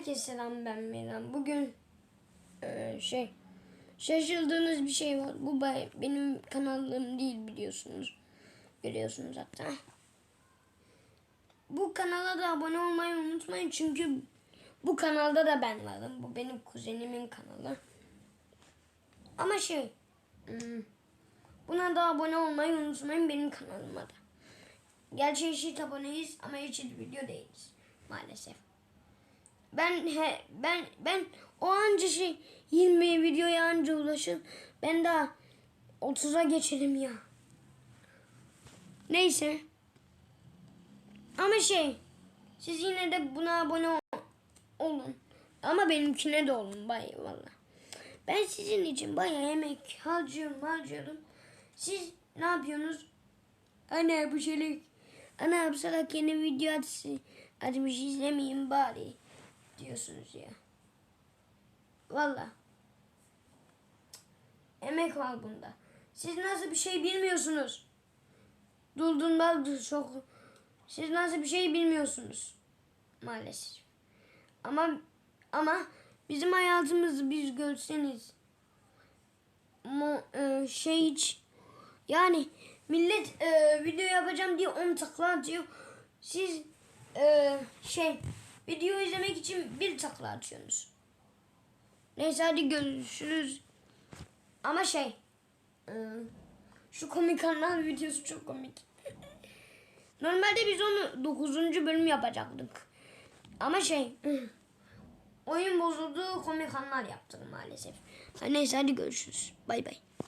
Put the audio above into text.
Herkese selam ben Miran. Bugün eee, şey şaşırdığınız bir şey var. Bu benim kanalım değil biliyorsunuz. Görüyorsunuz hatta. Bu kanala da abone olmayı unutmayın çünkü bu kanalda da ben varım. Bu benim kuzenimin kanalı. Ama şey hmm, buna da abone olmayı unutmayın benim kanalıma da. Gerçi eşit aboneyiz ama eşit video değiliz maalesef. Ben he, ben ben o anca şey 20 videoya anca ulaşın. Ben daha 30'a geçelim ya. Neyse. Ama şey siz yine de buna abone ol- olun. Ama benimkine de olun bay valla. Ben sizin için bayağı emek harcıyorum harcıyorum. Siz ne yapıyorsunuz? Anne bu şeylik. Ana bu salak yeni video atmış, izlemeyeyim bari diyorsunuz ya. Valla. Emek var bunda. Siz nasıl bir şey bilmiyorsunuz. Duldun baldı çok. Siz nasıl bir şey bilmiyorsunuz. Maalesef. Ama ama bizim hayatımızı biz görseniz mo, e, şey hiç yani millet e, video yapacağım diye 10 takla atıyor. Siz e, şey video izlemek için bir takla atıyorsunuz. Neyse hadi görüşürüz. Ama şey e, şu komik anlar videosu çok komik. Normalde biz onu 9. bölüm yapacaktık. Ama şey oyun bozuldu komik anlar yaptım maalesef. Neyse hadi görüşürüz. Bay bay.